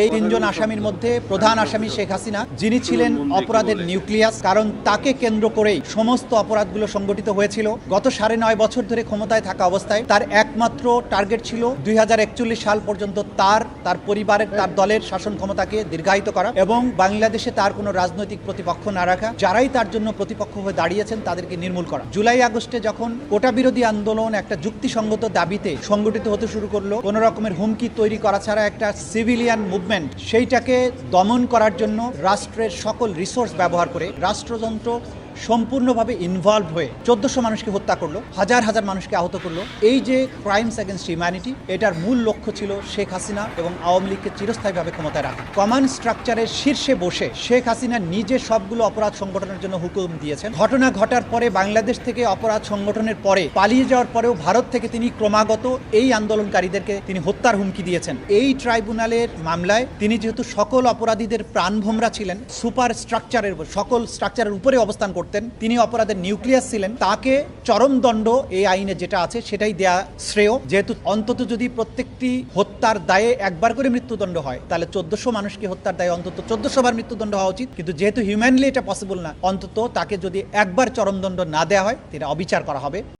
এই তিনজন আসামির মধ্যে প্রধান আসামি শেখ হাসিনা, যিনি ছিলেন অপরাধের নিউক্লিয়াস, কারণ তাকে কেন্দ্র করেই সমস্ত অপরাধগুলো সংগঠিত হয়েছিল। গত সাড়ে নয় বছর ধরে ক্ষমতায় থাকা অবস্থায় তার একমাত্র টার্গেট ছিল দুই সাল পর্যন্ত তার তার পরিবারের, তার দলের শাসন ক্ষমতাকে দীর্ঘায়িত করা এবং বাংলাদেশে তার কোনো রাজনৈতিক প্রতিপক্ষ না রাখা, যারাই তার জন্য প্রতিপক্ষ হয়ে দাঁড়িয়েছেন তাদেরকে নির্মূল করা। জুলাই আগস্টে যখন কোটা বিরোধী আন্দোলন একটা যুক্তিসঙ্গত দাবিতে সংগঠিত হতে শুরু করল, কোনো রকমের হুমকি তৈরি করা ছাড়া একটা সিভিলিয়ান মুভমেন্ট সেইটাকে দমন করার জন্য রাষ্ট্রের সকল রিসোর্স ব্যবহার করে রাষ্ট্রযন্ত্র সম্পূর্ণভাবে ইনভলভ হয়ে চোদ্দশো মানুষকে হত্যা করল, হাজার হাজার মানুষকে আহত করল। এই যে ক্রাইমস অ্যাগেন্স্ট হিউম্যানিটি এটার মূল লক্ষ্য ছিল শেখ হাসিনা এবং আওয়ামী লীগকে চিরস্থায়ীভাবে ক্ষমতায় রাখা। কমান্ড স্ট্রাকচারের শীর্ষে বসে শেখ হাসিনা নিজে সবগুলো অপরাধ সংগঠনের জন্য হুকুম দিয়েছেন। ঘটনা ঘটার পরে বাংলাদেশ থেকে অপরাধ সংগঠনের পরে পালিয়ে যাওয়ার পরেও ভারত থেকে তিনি ক্রমাগত এই আন্দোলনকারীদেরকে তিনি হত্যার হুমকি দিয়েছেন। এই ট্রাইব্যুনালের মামলায় তিনি যেহেতু সকল অপরাধীদের প্রাণভোমরা ছিলেন, সুপার স্ট্রাকচারের, সকল স্ট্রাকচারের উপরে অবস্থান করতেন। তিনি অপরাধের নিউক্লিয়াস ছিলেন। তাকে চরম দণ্ড এই আইনে যেটা আছে সেটাই দেয়া শ্রেয়। যেহেতু অন্তত যদি প্রত্যেকটি হত্যার দায়ে একবার করে মৃত্যুদণ্ড হয়, তাহলে চোদ্দশো মানুষকে হত্যার দায়ে অন্তত চোদ্দশো বার মৃত্যুদণ্ড হওয়া উচিত। কিন্তু যেহেতু হিউম্যানলি এটা পসিবল না, অন্তত তাকে যদি একবার চরমদণ্ড না দেওয়া হয় এটা অবিচার করা হবে।